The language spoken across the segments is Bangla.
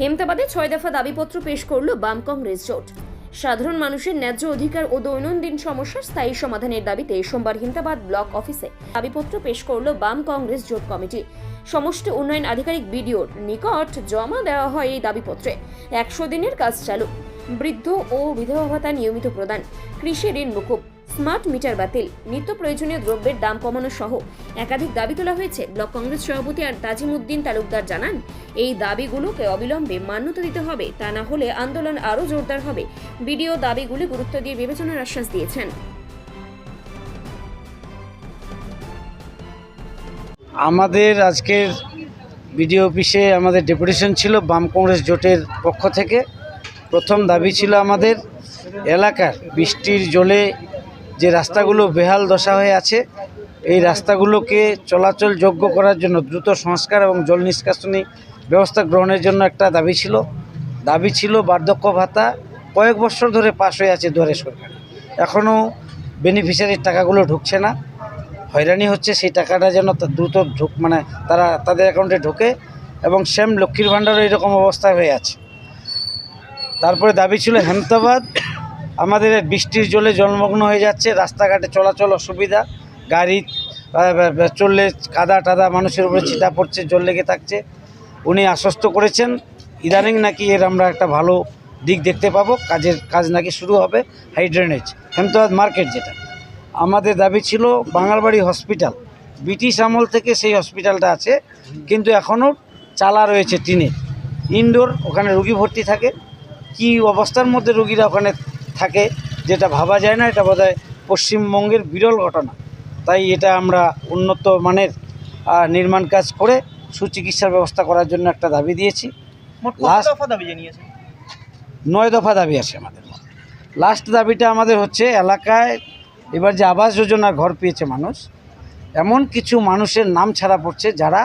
হেমতাবাদে ছয় দফা দাবিপত্র পেশ করল বাম কংগ্রেস জোট। সাধারণ মানুষের ন্যায্য অধিকার ও দৈনন্দিন সমস্যার স্থায়ী সমাধানের দাবিতে সোমবার হিমতাবাদ ব্লক অফিসে দাবিপত্র পেশ করল বাম কংগ্রেস জোট কমিটি। সমষ্টি উন্নয়ন আধিকারিক বিডিওর নিকট জমা দেওয়া হয় এই দাবিপত্রে। একশো দিনের কাজ চালু। বৃদ্ধ ও বিধবা ভাতা নিয়মিত প্রদান। কৃষি ঋণ মুকুব স্মার্ট মিটার বাতিল নিত্য প্রয়োজনীয় দ্রব্যের দাম কমানো সহ একাধিক দাবি তোলা হয়েছে। ব্লক কংগ্রেস সভাপতি আর তাজিম উদ্দিন তালুকদার জানান, এই দাবিগুলোকে অবিলম্বে মান্যতা দিতে হবে। তা না হলে আন্দোলন আরও জোরদার হবে। বিডিও দাবিগুলি গুরুত্ব দিয়ে বিবেচনার আশ্বাস দিয়েছেন। আমাদের আজকের বিডিও অফিসে আমাদের ডেপুটেশন ছিল বাম কংগ্রেস জোটের পক্ষ থেকে। প্রথম দাবি ছিল আমাদের এলাকার বৃষ্টির জলে যে রাস্তাগুলো বেহাল দশা হয়ে আছে, এই রাস্তাগুলোকে চলাচল যোগ্য করার জন্য দ্রুত সংস্কার এবং জল নিষ্কাশনী ব্যবস্থা গ্রহণের জন্য একটা দাবি ছিল। দাবি ছিল বার্ধক্য ভাতা কয়েক বছর ধরে পাশ হয়ে আছে দুয়ারে সরকার। এখনও বেনিফিশিয়ারির টাকাগুলো ঢুকছে না। হয়রানি হচ্ছে সেই টাকাটা যেন দ্রুত ঢুক মানে তারা তাদের অ্যাকাউন্টে ঢোকে এবং সেম লক্ষ্মীর ভাণ্ডারও এরকম অবস্থা হয়ে আছে। তারপরে দাবি ছিল হেমতাবাদ আমাদের বৃষ্টির জলে জলমগ্ন হয়ে যাচ্ছে, রাস্তাঘাটে চলাচল অসুবিধা, গাড়ি চললে কাদা টাদা মানুষের উপরে ছিটা পড়ছে, জল লেগে থাকছে। উনি আশ্বস্ত করেছেন, ইদানিং নাকি এর আমরা একটা ভালো দিক দেখতে পাবো, কাজের কাজ নাকি শুরু হবে, হাইড্রেনেজ হেমতাবাদ মার্কেট যেটা। আমাদের দাবি ছিল বাঙালবাড়ি হসপিটাল, ব্রিটিশ আমল থেকে সেই হসপিটালটা আছে, কিন্তু এখনও চালা রয়েছে টিনের। ইনডোর ওখানে রুগী ভর্তি থাকে, কি অবস্থার মধ্যে রুগীরা ওখানে থাকে যেটা ভাবা যায় না এটা বোধহয় পশ্চিমবঙ্গের বিরল ঘটনা। তাই এটা আমরা উন্নত মানের নির্মাণ কাজ করে সুচিকিৎসার ব্যবস্থা করার জন্য একটা দাবি দিয়েছি। মোট কত দফা দাবি জানিয়েছেন? নয় দফা দাবি আছে আমাদের লাস্ট দাবিটা আমাদের হচ্ছে এলাকায় এবার যে আবাস যোজনা ঘর পেয়েছে মানুষ এমন কিছু মানুষের নাম ছাড়া পড়ছে যারা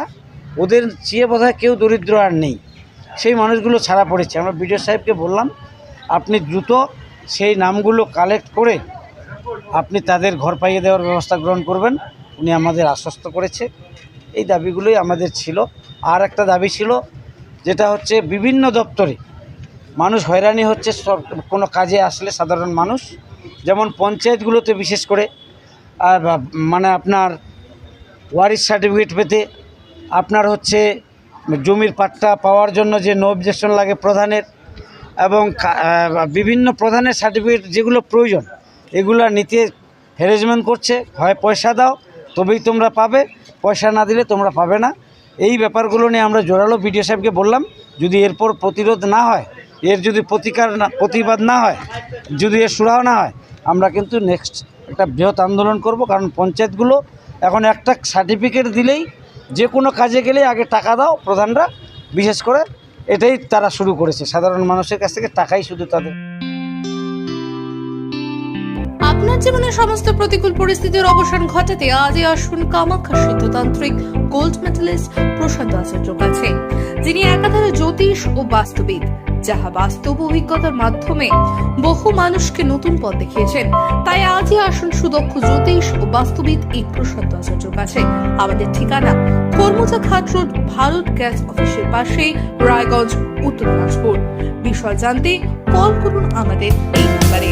ওদের চেয়ে বোধহয় কেউ দরিদ্র আর নেই। সেই মানুষগুলো ছাড়া পড়েছে। আমরা বিডিও সাহেবকে বললাম আপনি দ্রুত সেই নামগুলো কালেক্ট করে আপনি তাদের ঘর পাইয়ে দেওয়ার ব্যবস্থা গ্রহণ করবেন। উনি আমাদের আশ্বস্ত করেছে। এই দাবিগুলোই আমাদের ছিল। আর একটা দাবি ছিল, যেটা হচ্ছে বিভিন্ন দপ্তরে মানুষ হয়রানি হচ্ছে সর- কোনো কাজে আসলে সাধারণ মানুষ। যেমন পঞ্চায়েতগুলোতে বিশেষ করে, আর মানে আপনার ওয়ারিস সার্টিফিকেট পেতে আপনার হচ্ছে জমির পাট্টা পাওয়ার জন্য যে নো অবজেকশন লাগে প্রধানের এবং বিভিন্ন প্রধানের সার্টিফিকেট যেগুলো প্রয়োজন, এগুলো নিতে হ্যারেসমেন্ট করছে। হয় পয়সা দাও, তবেই তোমরা পাবে। পয়সা না দিলে তোমরা পাবে না। এই ব্যাপারগুলো নিয়ে আমরা জোরালো বিডিও সাহেবকে বললাম, যদি এরপর প্রতিরোধ না হয়, এর যদি প্রতিকার না, প্রতিবাদ না হয়, যদি এর সুরাহ না হয়, আমরা কিন্তু নেক্সট একটা বৃহৎ আন্দোলন করব। কারণ পঞ্চায়েতগুলো এখন একটা সার্টিফিকেট দিলেই যে কোনো কাজে গেলেই আগে টাকা দাও, প্রধানরা, বিশেষ করে এটাই তারা শুরু করেছে। সাধারণ মানুষের কাছ থেকে টাকাই শুধু তাদের। আপনার জীবনের সমস্ত প্রতিকূল পরিস্থিতির অবসান ঘটাতে আজই আসুন কামাখ্যা সিদ্ধতান্ত্রিক গোল্ড মেডেলিস্ট প্রশান্ত আচার্য কাছে, যিনি একাধারে জ্যোতিষ ও বাস্তুবিদ, যাহা বাস্তব অভিজ্ঞতার মাধ্যমে বহু মানুষকে নতুন পথ দেখিয়েছেন। তাই আজই আসুন সুদক্ষ জ্যোতিষ ও বাস্তুবিদ এই প্রশান্ত আচার্য কাছে। আমাদের ঠিকানা কর্মজা ঘাট রোড, ভারত গ্যাস অফিসের পাশে রায়গঞ্জ, উত্তর দিনাজপুর। বিষয় জানতে কল করুন আমাদের এই নাম্বারে